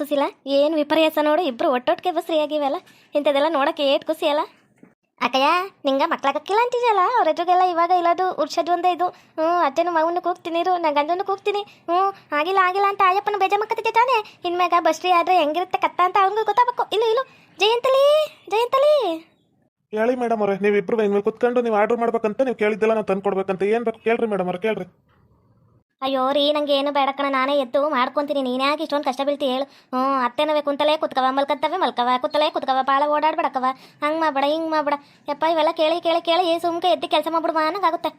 ಕಣೆ ಏನು ವಿಪರ್ಯಾಸ ನೋಡು, ಇಬ್ರು ಒಟ್ಟೊಟ್ಟಿಗೆ ಬಸ್ ಆಗಿವೆಲ್ಲ ಇಂಥದ್ದೆಲ್ಲ ನೋಡೋಕೆ ಏಟ್ ಖುಷಿ ಅಲ್ಲ. ಅಕ್ಕಯ್ಯ, ನಿಂಗೆ ಮಕ್ಳಾಗಕ್ಕಿಲ್ಲ ಅಂತಿದೆಯಲ್ಲ? ಅವ್ರ ಎದುರಿಗೆಲ್ಲ ಇವಾಗ ಇಲ್ಲದು ಉರ್ಷದ್ ಒಂದೇ ಇದು. ಹ್ಞೂ, ಅಜ್ಜನ ಮಗನ ಕೂಗ್ತೀನಿ ನಾ ಗಂಡನು ಕೂಗ್ತೀನಿ. ಹ್ಞೂ, ಆಗಿಲ್ಲ ಆಗಿಲ್ಲ ಅಂತ ಆಯಪ್ಪನ ಬೇಜ ಮಕ್ಕತ್ತಿದ್ದೆ ತಾನೆ? ಇನ್ಮ್ಯಾಗ ಬಸ್ರಿ ಆದರೆ ಹೆಂಗಿರುತ್ತೆ ಕತ್ತ ಅಂತ ಅವ್ನಿಗೂ ಗೊತ್ತಾಗಬೇಕು. ಇಲ್ಲ ಇಲ್ಲ. ಜಯಂತಲಿ ಜಯಂತಲಿ. ಹೇಳಿ ಮೇಡಮ್ ಅವ್ರೆ ಇಬ್ಬರು ಇನ್ಮೇಲೆ ಕುತ್ಕೊಂಡು ನೀವು ಆರ್ಡರ್ ಮಾಡ್ಬೇಕಂತ, ನೀವು ಕೇಳಿದ್ದೆಲ್ಲ ನಾವು ತಂದು ಕೊಡ್ಬೇಕಂತ ಏನು ಬೇಕು ಕೇಳ್ರಿ ಮೇಡಮ್ ಅವ್ರೆ, ಕೇಳ್ರಿ. ಅಯ್ಯೋ ರೀ, ನಂಗೆ ಏನು ಬೇಡ ಕಣ, ನಾನೇ ಎದ್ದು ಮಾಡ್ಕೊಂತೀನಿ. ನೀನೇ ಯಾಕೆ ಇಷ್ಟೊಂದು ಕಷ್ಟ ಬೀಳ್ತಿ ಹೇಳು? ಹ್ಞೂ, ಅತ್ತೆನವೇ ಕುಂತಲೇ ಕುತ್ಕವ, ಮಲ್ಕತ್ತವೆ ಮಲ್ಕವ ಕುತ್ತಲೇ ಕುತ್ಕವ ಭಾಳ ಓಡಾಡ್ಬೇಡಕ್ಕವ ಹಂಗೆ ಮಾಡ್ಬೇಡ, ಹಿಂಗೆ ಮಾಡ್ಬೇಡ. ಯಪ್ಪ, ಇವೆಲ್ಲ ಕೇಳಿ ಕೇಳಿ ಕೇಳಿ ಸುಮ್ಕೆ ಎದ್ದು ಕೆಲಸ ಮಾಡ್ಬಿಡು ಅನ್ನಂಗಾಗುತ್ತೆ.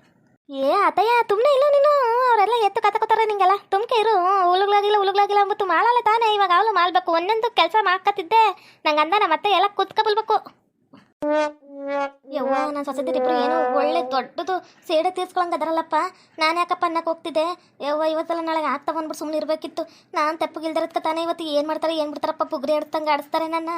ಏ, ಅತ್ತಯ್ಯ ತುಮ್ಮನೆ ಇಲ್ಲ ನೀನು? ಅವರೆಲ್ಲ ಎತ್ತು ಕತಕೋತಾರೆ ನಿಂಗೆಲ್ಲ. ತುಮ್ಕೆ ಇರು ಉಳುಗ್ಲಾಗಿಲ್ಲ ಉಳುಗ್ಲಾಗಿಲ್ಲ ಅಂಬತ್ತು ಮಾಡಲ್ಲ ತಾನೇ ಇವಾಗ ಅವಳು ಮಾಡ್ಬೇಕು ಒಂದೊಂದು ಕೆಲಸ ಮಾಡ್ಕತ್ತಿದ್ದೆ. ನಂಗೆ ಅಂದ ನಮ್ಮ ಅತ್ತೆ ಎಲ್ಲ ಕುತ್ಕೊಬಲ್ಬೇಕು. ಯವ್ವ, ನಾನು ಸೊಸೈಟಿ ಇಬ್ರು ಏನೋ ಒಳ್ಳೆ ದೊಡ್ಡದು ಸೇಡೆ ತೀರ್ಸ್ಕೊಳಂಗೆ ಅದರಲ್ಲಪ್ಪ. ನಾನು ಯಾಕಪ್ಪ ಅನ್ನಕ್ಕೆ ಹೋಗ್ತಿದ್ದೆ? ಯವ್ವ, ಇವತ್ತೆಲ್ಲ ನಾಳೆ ಆಗ್ತಾ ಬಂದ್ಬಿಟ್ಟು ಸುಮ್ಮನೆ ಇರಬೇಕಿತ್ತು ನಾನು ತೆಪ್ಪಗಿಲ್ದಿರದ್ಕ ತಾನೇ ಇವತ್ತು ಏನು ಮಾಡ್ತಾರೆ, ಏನು ಬಿಡ್ತಾರಪ್ಪ ಬುಗ್ರಿ ಆಡ್ತಂಗೆ ಆಡಿಸ್ತಾರೆ ನನ್ನ.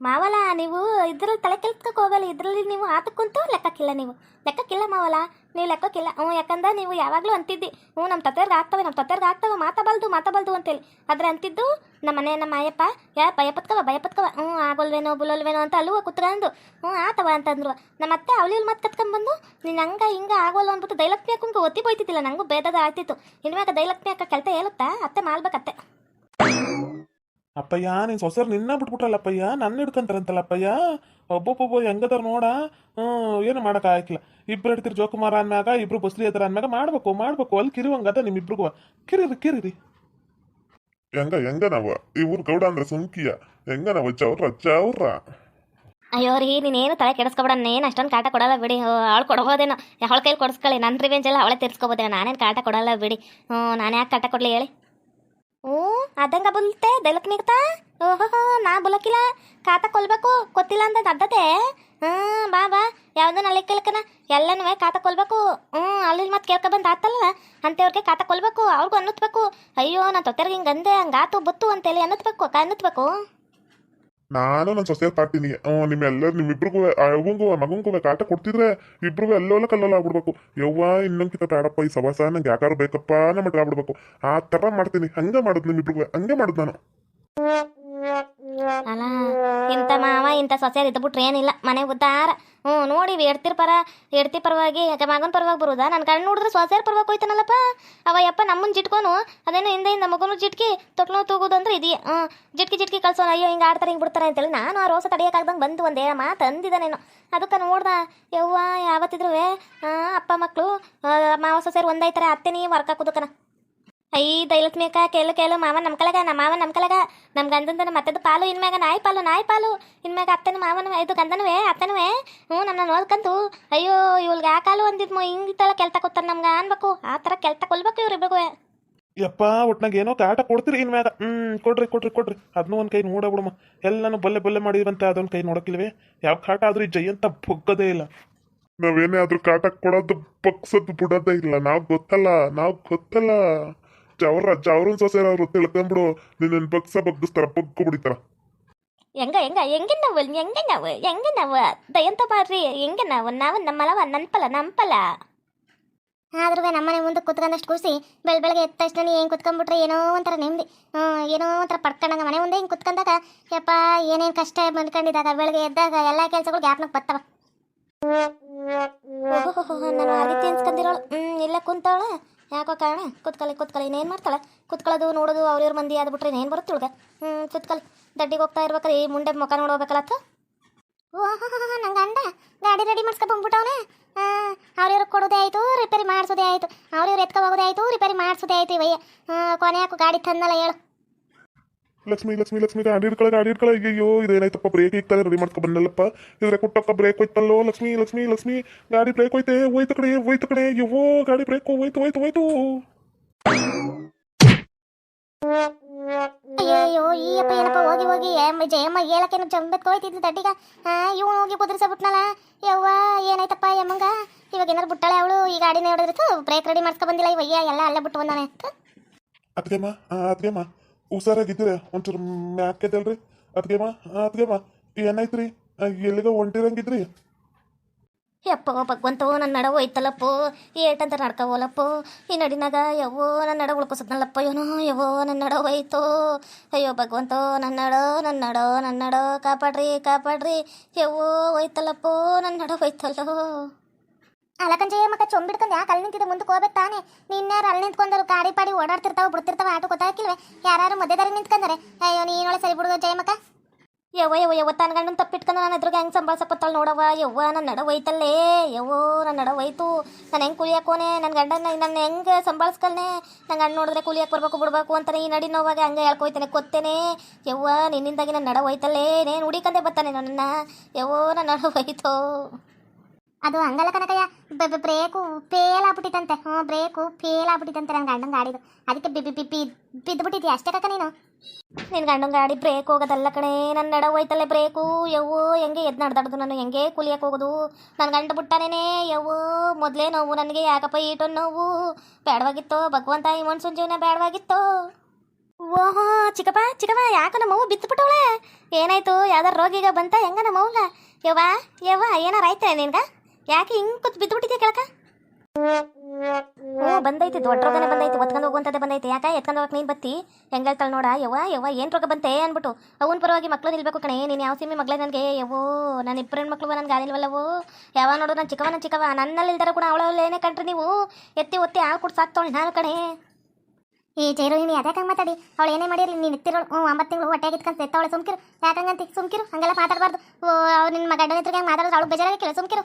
ಮಾವಲ, ನೀವು ಇದ್ರಲ್ಲಿ ತಲೆ ಕೆಲ್ಸಕ್ಕೆ ಹೋಗಲ್ಲ. ಇದರಲ್ಲಿ ನೀವು ಆತಕ್ಕಂತೂ ಲೆಕ್ಕಕ್ಕಿಲ್ಲ ನೀವು. ಲೆಕ್ಕಕ್ಕಿಲ್ಲ ಮಾವಲ. ನೀವು ಲೆಕ್ಕಕ್ಕಿಲ್ಲ. ಹ್ಞೂ, ಯಾಕಂದ್ರೆ ನೀವು ಯಾವಾಗಲೂ ಅಂತಿದ್ದಿ. ಹ್ಞೂ ನಮ್ಮ ತತ್ತರ್ಗೆ ಆಗ್ತವೆ ನಮ್ಮ ತತ್ತರ್ಗೆ ಆಗ್ತವೆ. ಮಾತಾಬಲ್ದು ಮಾತಾಬಲ್ದು ಅಂತೇಳಿ. ಆದರೆ ಅಂತಿದ್ದು ನಮ್ಮ ಮನೆ, ನಮ್ಮ ಅಯ್ಯಪ್ಪ. ಯಾ ಭಯಪತ್ಕವ ಭಯಪತ್ಕವ ಹ್ಞೂ, ಆಗೋಲ್ವೇನೋ, ಬುಲೋಲ್ವೇನೋ ಅಂತ ಅಲ್ಲೂ ಕುತ್ಕೊಂಡು ಹ್ಞೂ, ಆತವ ಅಂತಂದ್ರು. ನಮ್ಮ ಅತ್ತೆ ಅವಳಿಲ್ ಮತ್ತೆ ಕತ್ಕೊಂಡ್ಬಂದು ನೀನು ಹಂಗ ಹಿಂಗೆ ಆಗೋಲ್ಲ ಅಂದ್ಬಿಟ್ಟು ದೈಲಕ್ಷ್ಮಿ ಹಾಕೊಂಡು ಒತ್ತಿ ಬೈತಿದ್ದಿಲ್ಲ. ನಂಗೂ ಬೇದದ ಆಗ್ತಿತ್ತು ಇನ್ಮ್ಯಾಗ ದೈಲಕ್ಷ್ಮಿ ಹಾಕ ಕೆಲಸ ಹೇಳುತ್ತಾ? ಅತ್ತೆ ಮಾಡ್ಬೇಕತ್ತೆ ಅಪ್ಪಯ್ಯ ನೀನು ಸೊಸರ್ ನಿನ್ನ ಬಿಟ್ಬಿಟ್ರಲ್ಲಪ್ಪಯ್ಯ ನನ್ನ ಹಿಡ್ಕಂತಾರಂತಲ್ಲಪ್ಪಯ್ಯ ಒಬ್ಬೊಬ್ಬೊಬ್ಬ ಹೆಂಗದಾರ ನೋಡ? ಹ್ಞೂ ಏನು ಮಾಡೋಕ್ಕಾಗಿಲ್ಲ ಇಬ್ರು ಹಿಡ್ತಿರ್ ಜೋಕುಮಾರ ಅಂದ್ಮ್ಯಾಗ ಇಬ್ರು ಬಸ್ಲಿ ಎದರ ಅಂದ್ಮ್ಯಾಗ ಮಾಡ್ಬೇಕು ಮಾಡ್ಬೇಕು. ಅಲ್ಲಿ ಕಿರಿವಂಗದ ನಿಮ್ಮಿಬ್ರಿಗೂ ಕಿರಿರಿ ಕಿರಿರಿ. ಹೆಂಗ ಹೆಂಗ ನಾವು? ಈ ಊರು ಗೌಡ ಅಂದ್ರೆ ಸುಮ್ಕಿಯ. ಹೆಂಗ ನಾವು ಚೌರ ಚೌರ ಅಯ್ಯೋ ರೀ ನೀನೇನು ತಲೆ ಕೆಡಿಸ್ಕೊಬೇಡ. ನೇನು ಅಷ್ಟೊಂದು ಕಾಟ ಕೊಡಲ್ಲ ಬಿಡಿ. ಅವಳು ಕೊಡ್ಬೋದೇನೋ. ಅವಳ ಕೈಲಿ ಕೊಡಿಸ್ಕೊಳ್ಳಿ. ನನ್ನ ರಿವೆಂಜ್ ಎಲ್ಲ ಅವಳೇ ತೀರ್ಸ್ಕೊಬೋದೇನೋ. ನಾನೇನು ಕಾಟ ಕೊಡಲ್ಲ ಬಿಡಿ. ಹ್ಞೂ ನಾನು ಯಾಕೆ ಕಾಟ ಕೊಡಲಿ ಹೇಳಿ. ಹ್ಞೂ ಅದಂಗ ಬುಲ್ತೆ ಹೋ ಓಹೋ ನಾ ಬುಲಕಿಲ್ಲ. ಕಾಟ ಕೊಲ್ಬೇಕು ಗೊತ್ತಿಲ್ಲ ಅಂತ ಅದ್ದತೆ ಹ್ಞೂ, ಬಾ ಬಾ. ಯಾವ್ದನ್ನ ಅಲ್ಲಿ ಕೇಳ್ಕನ ಎಲ್ಲನೂ ಕಾತ ಕೊಲ್ಬೇಕು. ಹ್ಞೂ ಅಲ್ಲಿ ಮತ್ತೆ ಕೇಳ್ಕೊ ಬಂದು ಆತಲ್ಲ. ಅಂತೇವ್ರಿಗೆ ಕಾತ ಕೊಲ್ಬೇಕು, ಅವ್ರಿಗೂ ಅನ್ನತ್ಬೇಕು. ಅಯ್ಯೋ, ನಾನು ತೊತ್ತರ್ಗೆ ಹಿಂಗೆ ಅಂದೆ, ಹಂಗಾತು ಬತ್ತು ಅಂತೇಳಿ ಅನ್ನತ್ಬೇಕು ಅನ್ನತ್ಬೇಕು. ನಾನು ನನ್ನ ಸೊಸೆಯಲ್ಲಿ ಪಾಡ್ತೀನಿ. ನಿಮ್ಮ ಎಲ್ಲರೂ ನಿಮ್ಮಿಬ್ರಿಗೂ ಅವಂಗೂ ಮಗಂಗೂ ಕಾಟ ಕೊಡ್ತಿದ್ರೆ ಇಬ್ರಿಗೂ ಎಲ್ಲೋಲ ಕಲ್ಲಲ್ಲ ಆಗ್ಬಿಡ್ಬೇಕು. ಯವ್ವ, ಇನ್ನೊಂದ್ಕಿತ ಬೇಡಪ್ಪ ಈ ಸವಾಸ ನಂಗೆ ಯಾಕಾರು ಬೇಕಪ್ಪ ನಮ್ಮ ಮಟ್ಟ ಆಗ್ಬಿಡ್ಬೇಕು. ಆ ಥರ ಮಾಡ್ತೀನಿ. ಹಂಗೆ ಮಾಡೋದು ನಿಮ್ಮಿಬ್ರಿಗೂ ಹಂಗೆ ಮಾಡೋದು ನಾನು. ಅಲ್ಲ ಇಂಥ ಮಾವ, ಇಂಥ ಸೊಸೆಯರ್ ಇದ್ಬಿಟ್ರೆ ಏನಿಲ್ಲ. ಮನೆ ಉದ್ದಾರ. ಹ್ಞೂ ನೋಡಿ ಎಡ್ತಿರ್ ಪರ ಎಡ್ತಿ ಪರವಾಗಿ ಮಗನ ಪರವಾಗಿ ಬರುದಾ? ನನ್ನ ಕಣ್ಣು ನೋಡಿದ್ರೆ ಸೊಸೆಯರ್ ಪರವಾಗಿ ಹೋಯ್ತಾನಲ್ಲಪ್ಪ. ಯಪ್ಪ ನಮ್ಮನ್ನ ಅದೇನು ಅದೇನೋ ಹಿಂದೆ ಮಗನು ಜಿಟ್ಕಿ ತೊಟ್ಲು ತೂಗೋದು ಅಂದ್ರೆ ಇದೆಯಾ. ಹ್ಞೂ ಜಿಟ್ಕಿ ಜಿಟ್ಕಿ ಕಳ್ಸೋಣ ಅಯ್ಯೋ, ಹಿಂಗೆ ಆಡ್ತಾರೆ, ಹಿಂಗೆ ಬಿಡ್ತಾರೆ ಅಂತೇಳಿ ನಾನು ಆ ರೋಸ ತಡೆಯೋಕ್ಕಾಗ್ದಂಗೆ ಬಂದು ಒಂದೇ ಮಾತು ಅಂದಿದ್ದಾನೇನೋ. ಅದಕ್ಕೆ ನೋಡ್ದ, ಯವ್ವ ಯಾವತ್ತಿದ್ರು ಅಪ್ಪ ಮಕ್ಕಳು ಮಾವ ಸೊಸೆಯರು ಒಂದೈತಾರೆ ಅತ್ತೆ ನೀ ವರ್ಕ್ ಹಾಕೋದಕ್ಕನ ಐ ದೈಲತ್ ಮೇಕ ಕೇಳು ಕೇಳು ಮಾವ ನಮ್ಮ ಕಲೆಗ ನಮ್ಮ ಮಾವ ನಮ್ಮ ಕಲೆಗ ನಮ್ಮ ಗಂಧದ ನಮ್ಮ ಅತ್ತೆದು ಪಾಲು ಇನ್ಮ್ಯಾಗ ನಾಯಿ ಪಾಲು ನಾಯಿ ಪಾಲು. ಇನ್ಮ್ಯಾಗ ಅತ್ತನ ಮಾವನ ಇದು ಗಂಧನವೇ ಅತ್ತನವೇ. ಹ್ಞೂ ನನ್ನ ನೋಡ್ಕಂತು. ಅಯ್ಯೋ ಇವ್ಳಿಗೆ ಯಾಕಾಲು ಅಂದಿದ್ಮೋ ಹಿಂಗಿತ್ತಲ್ಲ ಕೆಲ್ತ ಕೊತ್ತಾರ ನಮ್ಗೆ ಅನ್ಬೇಕು. ಆ ಥರ ಕೆಲ್ತ ಕೊಲ್ಬೇಕು ಇವ್ರಿಬ್ರಿಗೂ ಯಪ್ಪ ಒಟ್ನಾಗ ಏನೋ ಕಾಟ ಕೊಡ್ತೀರಿ ಇನ್ಮ್ಯಾಗ. ಹ್ಞೂ ಕೊಡ್ರಿ ಕೊಡ್ರಿ ಕೊಡ್ರಿ. ಅದನ್ನೂ ಒಂದು ಕೈ ನೋಡಬಿಡಮ್ಮ. ಎಲ್ಲನೂ ಬಲ್ಲೆ ಬಲ್ಲೆ ಮಾಡಿದ್ರಂತೆ ಅದೊಂದು ಕೈ ನೋಡಕ್ಕಿಲ್ವೇ? ಯಾವ ಕಾಟ ಆದ್ರೂ ಈ ಜಯಂತ ಅಂತ ಬೊಗ್ಗದೇ ಇಲ್ಲ. ನಾವೇನೇ ಆದ್ರೂ ಕಾಟ ಕೊಡೋದು ಪಕ್ಸದ್ ಬಿಡೋದೇ ಇಲ್ಲ. ನಾವು ಗೊತ್ತಲ್ಲ ನಾವು ಗೊತ್ತಲ್ಲ. ಚೌರ ಚೌರನ್ ಸೊಸೆರ ಅವರು ತಿಳ್ಕೊಂಬಿಡು ನಿನ್ನ ಬಗ್ಸ ಬಗ್ಗಿಸ್ತಾರ ಬಗ್ಗು ಬಿಡಿತಾರ. ಹೆಂಗ ಹೆಂಗ ಹೆಂಗೆ ನಾವು ಹೆಂಗೆ ನಾವು ಹೆಂಗೆ ನಾವು? ದಯಂತ ಮಾಡ್ರಿ ಹೆಂಗೆ ನಾವು? ನಾವು ನಮ್ಮಲವ ನನ್ಪಲ ನಂಪಲ್ಲ ಆದ್ರೂ ನಮ್ಮನೆ ಮುಂದೆ ಕುತ್ಕೊಂಡಷ್ಟು ಕೂಸಿ ಬೆಳ ಬೆಳಗ್ಗೆ ಎದ್ದ ತಕ್ಷಣ ಏನು ಕುತ್ಕೊಂಡ್ಬಿಟ್ರೆ ಏನೋ ಒಂಥರ ನೆಮ್ಮದಿ ಏನೋ ಒಂಥರ ಪಡ್ಕೊಂಡಂಗ ಮನೆ ಮುಂದೆ ಹಿಂಗೆ ಕುತ್ಕೊಂಡಾಗ ಯಪ್ಪ ಏನೇನು ಕಷ್ಟ ಬಂದ್ಕೊಂಡಿದ್ದಾಗ ಬೆಳಗ್ಗೆ ಎದ್ದಾಗ ಎಲ್ಲ ಕೆಲಸಗಳು ಗ್ಯಾಪ್ನಾಗ ಬರ್ತಾವ ನಾನು ಆದಿತ್ಯ ಅನ್ಸ್ಕೊಂಡಿರೋಳು. ಹ್ಞೂ ಇಲ್ಲ ಕುಂತವಳ. ಯಾಕೋ ಕಾರಣ? ಕುತ್ಕಲಿ ಕುತ್ಕಲಿ ಇನ್ನೇನು ಮಾಡ್ತಾಳೆ? ಕುತ್ಕೊಳ್ಳೋದು, ನೋಡೋದು, ಅವ್ರಿವ್ರ ಮಂದಿ ಆದ್ಬಿಟ್ರೆ ಇನ್ನೇನು ಬರುತ್ತೆ ಇವ್ಳಿಗೆ? ಹ್ಞೂ ಕುತ್ಕಲಿ ದಡ್ಡಿಗೆ ಹೋಗ್ತಾ ಇರ್ಬೇಕಾರೆ ಈ ಮುಂಡೆ ಮುಖ ನೋಡ್ಬೇಕಲ್ಲತ್ತ ಓಹೋ ನಂಗೆ ಅಂಡ ಗಾಡಿ. ರೆಡಿ ಮಾಡ್ಸ್ಕೊ ಬಂದ್ಬಿಟ್ಟವನೆ. ಕೊಡೋದೇ ಆಯಿತು ರಿಪೇರಿ ಮಾಡಿಸೋದೇ ಆಯಿತು. ಅವ್ರಿವ್ರು ಎತ್ಕೊ ಹೋಗೋದೇ ಆಯಿತು ರಿಪೇರಿ ಮಾಡಿಸೋದೇ ಆಯಿತು ಇವಯ್ಯ ಕೊನೆ ಹಾಕು, ಗಾಡಿ ತಂದಲ್ಲ ಹೇಳು. ಲಕ್ಷ್ಮಿ ಲಕ್ಷ್ಮಿ ಲಕ್ಷ್ಮಿ ಗಾಡಿ ಹಿಡ್ಕೊಳ ಗಾಡಿ ಹಿಡ್ಕೊಳ ಅಯ್ಯೋ ಇದೇನಾಯ್ತಪ್ಪ ಬ್ರೇಕ್ ಇಕ್ತಾನೆ ರೆಡಿ ಮಾಡ್ಕೊ ಬಂದಲ್ಲಪ್ಪ ಇದ್ರೆ ಕುಟ್ಟಕ್ಕ ಬ್ರೇಕ್ ಹೋಯ್ತಲ್ಲೋ ಲಕ್ಷ್ಮಿ ಲಕ್ಷ್ಮಿ ಲಕ್ಷ್ಮಿ. ಗಾಡಿ ಬ್ರೇಕ್ ಹೋಯ್ತೆ ಹೋಯ್ತು ಕಡೆ ಹೋಯ್ತು ಕಡೆ. ಅಯ್ಯೋ ಗಾಡಿ ಬ್ರೇಕ್ ಹೋಯ್ತು ಹೋಯ್ತು ಹೋಯ್ತು. ಅಯ್ಯೋ ಈ ಅಪ್ಪ ಏನಪ್ಪ ಹೋಗಿ ಹೋಗಿ. ಜಯಮ್ಮ ಹೇಳಕ್ಕೇನು ಜಂಬತ್ ಹೋಯ್ತಿದ್ಲು ದಡ್ಡಿಗ ಇವನು ಹೋಗಿ ಕುದುರಿಸ್ಬಿಟ್ನಲ್ಲ ಯವ್ವ ಏನಾಯ್ತಪ್ಪ ಯಮ್ಮಂಗ? ಇವಾಗ ಏನಾರು ಬಿಟ್ಟಾಳೆ ಅವಳು? ಈ ಗಾಡಿನೇ ನೋಡಿದ್ರೆ ಬ್ರೇಕ್ ರೆಡಿ ಮಾಡ್ಕೊ ಬಂದಿಲ್ಲ. ಇವಯ್ಯ ಎಲ್ಲ ಅಲ್ಲೇ ಬಿಟ್ಟು ಬಂದಾನೆ. ಅದ್ಗೆಮ್ಮ ಅದ್ಗೆಮ್ಮ ಹುಷಾರಾಗಿದ್ದೀರ? ಒಂಚೂರು ಮ್ಯಾಕೈತಲ್ರಿ ಅದ್ಗೆಮ್ಮ ಅದ್ಗೆಮ್ಮ ಏನಾಯ್ತ್ರಿ ಎಲ್ಲಿಗ ಹೊಂಟಿರಂಗಿದ್ರಿ? ಯಪ್ಪೋ, ಭಗವಂತೋ ನನ್ನ ನಡ ಹೋಯ್ತಲ್ಲಪ್ಪೋ ಏಟಂತ ನಡ್ಕೋವಲ್ಲಪ್ಪೋ, ಈ ನಡಿನಾಗ ಯವ್ವೋ ನನ್ನ ನಡ ಉಳ್ಕೊಸದ್ನಲ್ಲಪ್ಪ, ಇವನು, ಯವ್ವೋ ನನ್ನ ನಡ ಹೋಯ್ತು. ಅಯ್ಯೋ, ಭಗವಂತೋ ನನ್ನ ನಡೋ ನನ್ನ ನಡೋ ನನ್ನ ನಡೋ, ಕಾಪಾಡ್ರಿ ಕಾಪಾಡ್ರಿ. ಯವ್ವೋ, ಹೋಯ್ತಲ್ಲಪ್ಪೋ ನನ್ನ ನಡ ಹೋಯ್ತಲ್ಲೋ. ಅಲಕಂಜಯ್ಯ ಮಕ್ಕ ಚೊಂಬಿಡ್ಕೊಂಡು ಯಾಕೆ ಅಲ್ಲಿ ನಿಂತಿದೆ ಮುಂದಕ್ಕೆ ಹೋಗ್ಬೇಕು ತಾನೆ? ನಿನ್ಯಾರು ಅಲ್ಲಿ ನಿಂತ್ಕೊಂಡರು? ಗಾಡಿ ಪಾಡಿ ಓಡಾಡ್ತಿರ್ತಾವೆ, ಬಿಡ್ತಿರ್ತಾವೆ, ಆಟೋ ಗೊತ್ತಾಗಿಲ್ವೇ ಯಾರು ಮಧ್ಯದಾರಿ ನಿಂತ್ಕೊಂಡಾರೆ? ಅಯ್ಯೋ ನೀನೊಳೆ ಸರಿ ಬಿಡುವ ಜಯ ಮಕ್ಕ. ಯವ್ವ ಯವ್ವ ಯವ್ವ ತನ್ನ ಗಂಡನ ತಪ್ಪಿಟ್ಕೊಂಡು ನಾನು ಎದುರುಗ ಹೆಂಗೆ ಸಂಭಾಳ್ಸಪ್ಪತ್ತಾಳ ನೋಡವ್ವ. ಯವ್ವ ನನ್ನ ನಡವೈತಲ್ಲೇ ಯವ್ವ ನನ್ನ ನಡವೈತು ನಾನು ಹೆಂಗೆ ಕುಲಿಯಾಕೋನೆ ನನ್ನ ಗಂಡನ ನನ್ನ ಹೆಂಗೆ ಸಂಭಾಳಿಸ್ಕಲ್ನೆ ನನ್ನ ಗಂಡ ನೋಡಿದ್ರೆ ಕುಳಿಯಾಕೆ ಬರ್ಬೇಕು, ಬಿಡ್ಬೇಕು ಅಂತಾನೆ ಈ ನಡಿ ನೋವಾಗ ಹಂಗೆ ಹೇಳ್ಕೊಯ್ತಾನೆ, ಕೊತ್ತೇನೆ. ಯವ್ವ, ನಿನ್ನಿಂದಾಗಿ ನನ್ನ ನಡ ಹೋಯ್ತಲ್ಲೇ. ನೇನು ಹುಡಿಕಂದೆ ಬರ್ತಾನೆ ನನ್ನ ಯವ್ವೋ ನನ್ನ ನಡ ಹೋಯ್ತು. ಅದು ಹಂಗಲ್ಲ ಕನಕಯ್ಯ. ಬ್ರೇಕು ಫೇಲ್ ಆಗ್ಬಿಟ್ಟಿತ್ತಂತೆ ಹ್ಞೂ, ಬ್ರೇಕು ಫೇಲ್ ಆಗ್ಬಿಟ್ಟಿತ್ತಂತೆ ನನ್ನ ಗಂಡನ ಗಾಡಿದು. ಅದಕ್ಕೆ ಬಿ ಬಿ ಬಿ ಬಿದ್ದುಬಿಟ್ಟಿದ್ಯಾ ಅಷ್ಟೇ ಕಕ್ಕ ನೀನು? ನಿನ್ನ ಗಂಡನ ಗಾಡಿ ಬ್ರೇಕ್ ಹೋಗೋದಲ್ಲ ಕಣೆ. ನನ್ನ ನಡ ಹೋಯ್ತಲ್ಲೇ ಬ್ರೇಕು. ಯವ್ವೋ, ಹೆಂಗೆ ಎದ್ದು ನಡ್ದಾಡ್ದು ನಾನು? ಹೆಂಗೆ ಕುಲಿಯಕ್ಕೆ ಹೋಗೋದು? ನನ್ನ ಗಂಡ ಬಿಟ್ಟಾನೇನೆ. ಯವ್ವೋ, ಮೊದಲೇ ನೋವು ನನಗೆ. ಯಾಕಪ್ಪ ಈಟೊಂದು ನೋವು? ಬೇಡವಾಗಿತ್ತೋ ಭಗವಂತ ಈ ಮನ್ಸೂನ್ ಜೀವನ ಬೇಡವಾಗಿತ್ತೋ ಓಹೋ, ಚಿಕ್ಕಪ್ಪ ಚಿಕ್ಕಪ್ಪ ಯಾಕ ನಮ್ಮ ಅವ್ವ ಏನಾಯ್ತು? ಯಾವ್ದಾರು ರೋಗಿಗ ಬಂತ? ಹೆಂಗ ನಮ್ಮ ಯವ್ವ ಯವ್ವ, ಏನಾರ ಆಯ್ತಾ ನಿನ್ಗ? ಯಾಕೆ ಹಿಂಗ್ ಕೂತ್ ಬಿದ್ದುಬಿಟ್ಟಿದ್ಯಾ ಕೆಳಕ? ಹ್ಞೂ, ಬಂದೈತಿ. ದೊಡ್ಡ ರೋಗನೆ ಬಂದೈತಿ. ಒತ್ಕೊಂಡು ಹೋಗುವಂಥದ್ದೇ ಬಂದೈತಿ. ಯಾಕೆ ಎತ್ಕೊಂಡು ಹೋಗಕ್ಕೆ ನೀನು ಬತ್ತಿ? ಹೆಂಗೇಳ್ತಾಳ ನೋಡ? ಯವ್ವ ಯವ್ವ, ಏನು ರೋಗ ಬಂತೆ ಅಂದ್ಬಿಟ್ಟು ಅವನ್ ಪರವಾಗಿ ಮಕ್ಳು ನಿಲ್ಬೇಕು ಕಣೆ. ನೀನು ಯಾವ ಸಿಮಿ ಮಗಳೇ ನನಗೆ? ಯವ್ವೋ, ನಾನು ಇಬ್ಬರ ಮಕ್ಕಳು ನನಗೆ ಆದಿಲ್ವಲ್ಲವೋ ಯಾವ ನೋಡು, ನಾನು ಚಿಕ್ಕವ ನಾನು ಚಿಕ್ಕವ. ನನ್ನಲ್ಲಿ ಇಲ್ದಾರ ಕೂಡ ಅವಳೇನೇ ಕಂಡ್ರಿ ನೀವು. ಎತ್ತಿ ಒತ್ತಿ ಹಾಲು ಕುಡ್ದು ಸಾಕ್ತಾವಳು ನಾನು ಕಣೆ. ಈ ಜೈರೋಹಿಣಿ ಯಾಕೆ ಮಾತಾಡಿ? ಅವಳು ಏನೇ ಮಾಡಿರಲಿ, ನೀನು ಎತ್ತಿರೋಳು ಹ್ಞೂ, ಒಂಬತ್ತು ತಿಂಗಳು ಹೊಟ್ಟೆಗೆ ಇಟ್ಕೊಂತ ಎತ್ತವಳು ಸುಮ್ಕಿರು. ಯಾಕಂಗಂತ ಸುಮ್ಕಿರು. ಹಂಗೆಲ್ಲ ಮಾತಾಡಬಾರ್ದು. ಅವ್ರು ನಿನ್ನ ಗಂಡನ ಹಂಗೆ ಮಾತಾಡೋದು ಅವಳು ಕೆಲಸ ಸುಮ್ಕಿರು.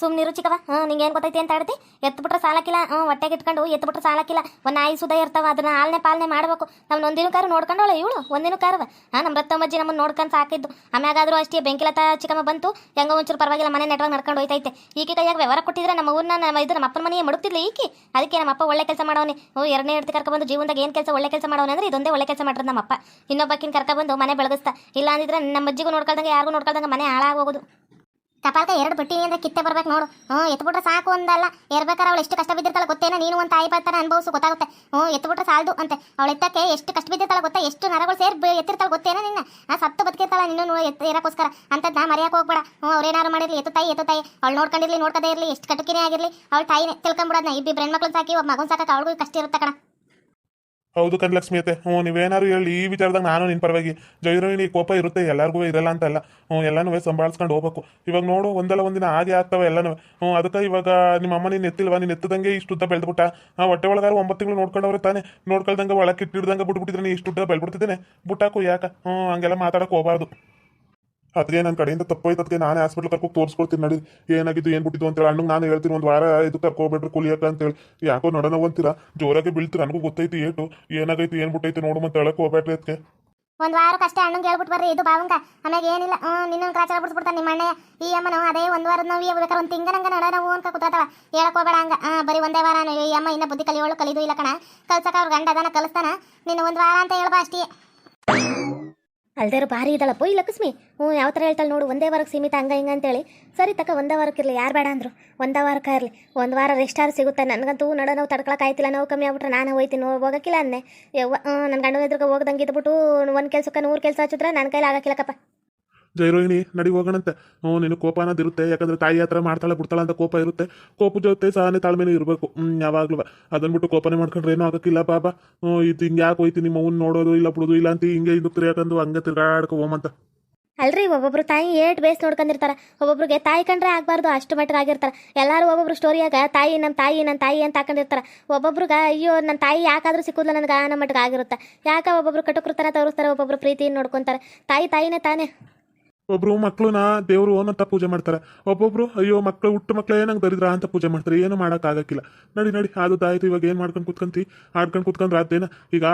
ಸುಮ್ಮನಿರು ಚಿಕ್ಕವ. ಹ್ಞೂ ನಿಂಗೆ ಏನು ಗೊತ್ತೈತಿ ಅಂತ ಹೇಳ್ತಿ? ಎತ್ಬಿಟ್ರೆ ಸಾಲಕ್ಕಿಲ್ಲ. ಹ್ಞೂ ಹೊಟ್ಟೆಗೆ ಇಟ್ಕೊಂಡು ಎತ್ಬಿಟ್ರೆ ಸಾಲಕ್ಕಿಲ್ಲ. ಒಂದು ನಾಯಿ ಸುದ ಇರ್ತಾವ, ಅದನ್ನ ಆಲ್ನೆ ಪಾಲನೆ ಮಾಡ್ಬೇಕು. ನಮ್ಮ ಒಂದಿನ ಕಾರು ನೋಡ್ಕೊಂಡವಳ ಇವಳು ಒಂದಿನ ಕಾರವ ಹಾಂ ನಮ್ಮ ರತ್ತಮ್ಮಜ್ಜಿ ನಮ್ಮನ್ನು ನೋಡ್ಕೊಂಡು ಸಾಕಿದ್ದು. ಆಮ್ಯಾಗಾದ್ರೂ ಅಷ್ಟೇ ಬೆಂಕಿಲತ ಚಿಕ್ಕಮ್ಮ ಬಂತು. ಹೆಂಗ ಒಂಚೂರು ಪರವಾಗಿಲ್ಲ, ಮನೆ ನೆಟ್ವಾಗ ನಡ್ಕೊಂಡು ಹೋಯ್ತೈತೆ. ಈಕೆ ಕೈಯಾಗ ವ್ಯವಹಾರ ಕೊಟ್ಟಿದ್ರೆ ನಮ್ಮ ಊರನ್ನ ನಮ್ಮ ಇದು ನಮ್ಮ ಅಪ್ಪನ ಮನೆಗೆ ಮಡುತ್ತಿಲ್ಲ ಈಕೆ. ಅದಕ್ಕೆ ನಮ್ಮ ಅಪ್ಪ ಒಳ್ಳೆ ಕೆಲಸ ಮಾಡೋನೆ. ಓ ಎರಡನೇ ಹೆಡ್ತಿ ಕರ್ಕೊಬಂದು ಜೀವನದಾಗ ಏನು ಕೆಲಸ ಒಳ್ಳೆ ಕೆಲಸ ಮಾಡೋನೆ ಅಂದ್ರೆ ಇದೊಂದೇ ಒಳ್ಳೆ ಕೆಲಸ ಮಾಡ್ರಿ ನಮ್ಮಪ್ಪ ಕರ್ಕೊಂಡು ಬಂದು ಮನೆ ಬೆಳಗಿಸ್ತಾ. ಇಲ್ಲ ಅಂದಿದ್ರೆ ನಮ್ಮ ಅಜ್ಜಿಗೂ ನೋಡ್ಕೊಳ್ದಂಗೆ, ಯಾರಿಗೂ ನೋಡ್ಕೊಳ್ದಂಗೆ ಮನೆ ಹಾಳಾಗೋಗೋದು ಕಪಾಲ್ಕ ಎರಡು ಬಿಟ್ಟಿನಿ ಅಂದ್ರೆ ಕಿತ್ತೆ ಬರ್ಬೇಕು ನೋಡು. ಹ್ಞೂ, ಎತ್ಬಿಟ್ರೆ ಸಾಕು ಒಂದಲ್ಲ ಇರ್ಬೇಕಾರೆ ಅವಳು ಎಷ್ಟು ಕಷ್ಟ ಬಿದ್ದಿರ್ತಾಳೆ ಗೊತ್ತೇನ ನೀನು ಒಂದು ತಾಯಿ ಬರ್ತಾನೆ ಅನುಭವಿಸು ಗೊತ್ತಾಗುತ್ತೆ. ಹ್ಞೂ, ಎತ್ಬಿಟ್ರೆ ಸಾಲದು ಅಂತೆ. ಅವಳು ಎತ್ತಕ್ಕೆ ಎಷ್ಟು ಕಷ್ಟ ಬಿದ್ದಿರ್ತಾಳೆ ಗೊತ್ತಾ, ಎಷ್ಟು ನರಗಳು ಸೇರಿ ಎತ್ತಿರ್ತಾಳೆ ಗೊತ್ತೇನ ನಿನ್ನ. ಆ ಸತ್ತು ಬದುಕಿರ್ತಾಳೆ ನಿನ್ನೂ ಎತ್ತ ಇರೋಕ್ಕೋಸ್ಕರ. ಅಂತದ್ದು ನಾ ಮರೆಯಕ್ಕೆ ಹೋಗ್ಬೇಡ. ಹ್ಞೂ ಅವ್ರೇನಾರು ಮಾಡಿರ್ಲಿ, ಎತ್ತು ತಾಯಿ ಎತ್ತು ತಾಯಿ. ಅವಳು ನೋಡ್ಕೊಂಡಿರ್ಲಿ, ನೋಡ್ಕದೇ ಇರಲಿ, ಎಷ್ಟು ಕಟುಕಿನೇ ಆಗಿರಲಿ, ಅವಳ ತಾಯಿನೇ ತಿಳ್ಕೊಂಬಿಡೋದ್ನ. ಇಬ್ಬಿಬ್ರು ಹೆಣ್ಮಕ್ಳು ಸಾಕಿ ಒಬ್ಬ ಮಗನ್ ಸಾಕಕ್ಕೆ ಅವಳಿಗೂ ಕಷ್ಟ ಇರುತ್ತೆ ಕಣ? ಹೌದು ಕನ್ಲಕ್ಷ್ಮಿ ಅತ್ತೆ. ಹ್ಞೂ, ನೀವೇನಾದ್ರು ಹೇಳಿ, ಈ ವಿಚಾರದಾಗ ನಾನು ನಿನ್ನ ಪರವಾಗಿ ಜೈರೋಹಿಣಿ ಕೋಪ ಇರುತ್ತೆ, ಎಲ್ಲರಿಗೂ ಇರಲ್ಲ ಅಂತಲ್ಲ. ಹ್ಞೂ ಎಲ್ಲನೂ ಸಂಭಾಳಿಸ್ಕೊಂಡು ಹೋಗ್ಬೇಕು. ಇವಾಗ ನೋಡು, ಒಂದಲ್ಲ ಒಂದಿನ ಹಾಗೆ ಆಗ್ತವೆ ಎಲ್ಲನೂ ಹ್ಞೂ, ಅದಕ್ಕೆ ಇವಾಗ ನಿಮ್ಮ ಅಮ್ಮ ನೀನು ಎತ್ತಿಲ್ವಾ? ನೀನು ಎತ್ತದಂಗೆ ಇಷ್ಟು ಉದ್ದ ಬೆಳೆದ್ಬಿಟ್ಟ. ಆ ಹೊಟ್ಟೆ ಒಳಗಾರು ಒಂಬತ್ತು ತಿಂಗಳು ನೋಡ್ಕೊಂಡವ್ರೆ ತಾನೆ. ನೋಡ್ಕೊಳ್ದಂಗೆ ಒಳಕ್ಕೆ ಇಟ್ಟಿಡ್ದಂಗೆ ಬಿಟ್ಬಿಟ್ಟಿದ್ರೆ ನೀ ಇಷ್ಟು ಉದ್ದ ಬೆಳ್ಬಿಡ್ತಿದ್ದೇನೆ ಬುಟ್ಟಾಕು ಯಾಕೆ? ಹ್ಞೂ, ಹಂಗೆಲ್ಲ ಮಾತಾಡೋಕೆ ಹೋಗಬಾರ್ದು. ಅದಕ್ಕೆ ನನ್ನ ಕಡೆಯಿಂದ ತಪ್ಪೋಯ್ತು ಅದಕ್ಕೆ ನಾನೇ ಹಾಸ್ಪಿಟ್ಲ್ ಕರ್ಕೊಂಡು ತೋರಿಸ್ಕೊಡ್ತೀನಿ ನಡಿ. ಏನಾಗಿದ್ದು, ಏನು ಬಿಟ್ಟಿದ್ದು ಅಂತೇಳಿ. ಅಣ್ಣಗೆ ನಾನು ಹೇಳ್ತೀನಿ, ಒಂದು ವಾರ ಇದು ಕರ್ಕೊಬೇಡ್ರಿ ಕುಲಿಯಕ ಅಂತೇಳಿ. ಯಾಕೋ ನೋಡೋಣ ಅಂತೀರಾ ಜೋರಾಗಿ ಬೀಳ್ತೀರ, ನನಗೂ ಗೊತ್ತೈತಿ ಏಟು. ಏನಾಗೈತಿ, ಏನು ಬಿಟ್ಟೈತಿ ನೋಡು ಮತ್ತೆ ಹೇಳಕ್ಕೆ ಹೋಗ್ಬೇಡ್ರಿ ಅದಕ್ಕೆ ಒಂದ್ ಕಷ್ಟ ಅಣ್ಣಂಗೆ ಹೇಳ್ಬಿಟ್ಟು ಬರ್ರಿ. ಇದು ಬಾವಂಗ ಆಮ್ಯಾಗ ಏನಿಲ್ಲ. ನಿನ್ನ ಕ್ರಾಚಾರ ಬಿಡ್ಸ್ಬಿಡ್ತಾನೆ ನಿಮ್ಮ ಅಣ್ಣ ಈ ಅಮ್ಮನ ಅದೇ ಒಂದ್ ವಾರದ ನೋವು ಬೇಕಾದ್ರೆ ಒಂದು ತಿಂಗಳಂಗ ನಡ ನೋವು ಅಂತ ಕೂತಾತವ ಹೇಳಕ್ ಹೋಗ್ಬೇಡ ಹಂಗ. ಬರೀ ಒಂದೇ ವಾರ ಈ ಅಮ್ಮ ಇನ್ನ ಬುದ್ಧಿ ಕಲಿಯೋಳು ಕಲಿದು ಇಲ್ಲ ಕಣ. ಕಲ್ಸಕ್ಕೆ ಅವ್ರ ಗಂಡ ಅದನ್ನ ಕಲಿಸ್ತಾನ. ನಿನ್ನ ಒಂದು ವಾರ ಅಂತ ಹೇಳ್ಬಾ ಅಷ್ಟೇ. ಅಲ್ದೇರು ಭಾರಿ ಇದಳಪ್ಪ ಈ ಲಕ್ಷ್ಮಿ ಹ್ಞೂ, ಯಾವ ಥರ ಹೇಳ್ತಾಳೆ ನೋಡು, ಒಂದೇ ವಾರಕ್ಕೆ ಸೀಮಿತ ಹಂಗ ಹಿಂಗೆ ಅಂತೇಳಿ. ಸರಿ ತಕ್ಕ ಒಂದೇ ವಾರಕ್ಕೆ ಇರಲಿ, ಯಾರು ಬೇಡ ಅಂದರು. ಒಂದೇ ವಾರಕ್ಕೆ ಇರಲಿ. ಒಂದು ವಾರ ರೆಸ್ಟ್ ಆರು ಸಿಗುತ್ತೆ. ನನಗಂತೂ ನಡ, ನಾವು ತಡ್ಕೊಳಕ್ಕೆ ಆಯ್ತಿಲ್ಲ, ನೋವು ಕಮ್ಮಿ ಆಗ್ಬಿಟ್ರೆ ನಾನು ಹೋಯ್ತೀನಿ ಹೋಗೋಕ್ಕಿಲ್ಲ ಅನ್ನೆ ಯವ್ವ ನನ್ನ ಗಂಡನ ಎದುರುಗ ಹೋಗ್ದಂಗೆ ಇದ್ಬಿಟ್ಟು ಒಂದು ಕೆಲಸಕ್ಕೆ ನೂರು ಕೆಲಸ ಹಚ್ಚಿದ್ರೆ ನನ್ನ ಕೈಲಿ ಆಗಕ್ಕಿಲ್ಲಕ್ಕಪ್ಪ ಜೈರೋಹಿಣಿ ನಡಿ ಹೋಗೋಣಂತೆ. ಹ್ಞೂ, ನಿನಗೆ ಕೋಪ ಅನ್ನೋದಿರುತ್ತೆ ಯಾಕಂದ್ರೆ ತಾಯಿ ಹತ್ರ ಮಾಡ್ತಾಳೆ, ಬಿಡ್ತಾಳೆ ಅಂತ ಕೋಪ ಇರುತ್ತೆ. ಕೋಪ ಜೊತೆ ಸಹನೆ ತಾಳ್ಮೆನೂ ಇರಬೇಕು. ಹ್ಞೂ ಯಾವಾಗಲೂ. ಅದನ್ನ ಬಿಟ್ಟು ಕೋಪನೆ ಮಾಡ್ಕೊಂಡ್ರೆ ಏನೂ ಆಗೋಕ್ಕಿಲ್ಲ, ಬಾಬಾ. ಹ್ಞೂ, ಇದು ಹಿಂಗೆ ಯಾಕೆ ಹೋಯ್ತು ನಿಮ್ಮ ಅವ್ನು ನೋಡೋದು ಇಲ್ಲ, ಬಿಡೋದು ಇಲ್ಲ ಅಂತ ಹಿಂಗೆ ಇದು ಯಾಕಂದ್ರೆ ಹಂಗೆ ತಿರ್ಗಾಡ್ಕೊ ಹೋಮಂತ ಅಲ್ರಿ, ಒಬ್ಬೊಬ್ರು ತಾಯಿ ಏಟ್ ಬೇಸ್ ನೋಡ್ಕೊಂಡಿರ್ತಾರೆ. ಒಬ್ಬೊಬ್ರಿಗೆ ತಾಯಿ ಕಂಡ್ರೆ ಆಗಬಾರ್ದು, ಅಷ್ಟು ಮಟ್ಟಿಗೆ ಆಗಿರ್ತಾರೆ. ಎಲ್ಲರೂ ಒಬ್ಬೊಬ್ರು ಸ್ಟೋರಿಯಾಗ ತಾಯಿ ನಮ್ಮ ತಾಯಿ ನನ್ನ ತಾಯಿ ಅಂತ ಹಾಕೊಂಡಿರ್ತಾರೆ. ಒಬ್ಬೊಬ್ರಿಗೆ, ಅಯ್ಯೋ ನನ್ನ ತಾಯಿ ಯಾಕಾದ್ರೂ ಸಿಕ್ಕುದಿಲ್ಲ ನನಗೆ ನಮ್ಮ ಮಟ್ಟಿಗೆ ಆಗಿರುತ್ತೆ. ಯಾಕೆ ಒಬ್ಬೊಬ್ರು ಕಟುಕೃತನ ತೋರಿಸ್ತಾರೆ, ಒಬ್ಬೊಬ್ರು ಪ್ರೀತಿಯನ್ನು ನೋಡ್ಕೊಂತಾರೆ. ತಾಯಿ ತಾಯಿನೇ ತಾನೇ. ಒಬ್ರು ಮಕ್ಕಳನ್ನ ದೇವ್ರು ಅಂತ ಪೂಜೆ ಮಾಡ್ತಾರೆ. ಒಬ್ಬೊಬ್ರು, ಅಯ್ಯೋ ಮಕ್ಕಳು ಹುಟ್ಟು ಮಕ್ಕಳೇ ನಂಗೆ ದರಿದ್ರ ಅಂತ ಪೂಜೆ ಮಾಡ್ತಾರೆ. ಏನು ಮಾಡೋಕ್ಕಾಗಕ್ಕಿಲ್ಲ. ನಡಿ ನಡಿ ಅದು ತಾಯಿತು ಇವಾಗ ಏನು ಮಾಡ್ಕೊಂಡು ಕುತ್ಕೊಂತಿ? ಆಡ್ಕೊಂಡು ಕುತ್ಕೊಂಡ್ರೆ ಅದೇನ ಈಗ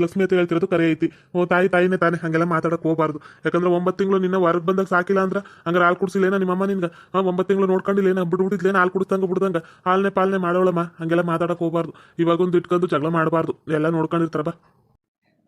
ಲಕ್ಷ್ಮಿ ಅಂತ ಹೇಳ್ತಿರೋದು ಕರೆ ಐತಿ. ಓ, ತಾಯಿ, ತಾಯಿನೇ ತಾನೇ, ಹಂಗೆಲ್ಲ ಮಾತಾಡಕ್ಕೆ ಹೋಗಬಾರ್ದು. ಯಾಕಂದ್ರೆ ಒಂಬತ್ತು ತಿಂಗಳು ನಿನ್ನ ಹೊರಗೆ ಬಂದಾಗ ಸಾಕಿಲ್ಲ ಅಂದ್ರೆ ಹಂಗಾರೆ ಹಾಲು ಕುಡಿಸಿಲ್ಲೇನ ನಿಮ್ಮಮ್ಮ ನಿನ್ಗೆ? ಒಂಬತ್ತು ತಿಂಗಳು ನೋಡ್ಕೊಂಡಿಲ್ಲೇನ? ಬಿಡ್ಬಿಟ್ಟಿದ್ಲೇನ? ಹಾಲು ಕುಡಿಸ್ದಂಗೆ, ಬಿಡ್ದಂಗ? ಹಾಲನೆ ಪಾಲನೆ ಮಾಡೋಳಮ್ಮ. ಹಂಗೆಲ್ಲ ಮಾತಾಡಕ್ಕೆ ಹೋಗಬಾರ್ದು. ಇವಾಗ ಒಂದು ಇಟ್ಕೊಂಡು ಜಗಳ ಮಾಡಬಾರ್ದು. ಎಲ್ಲ ನೋಡ್ಕೊಂಡಿರ್ತಾರ ಬಾ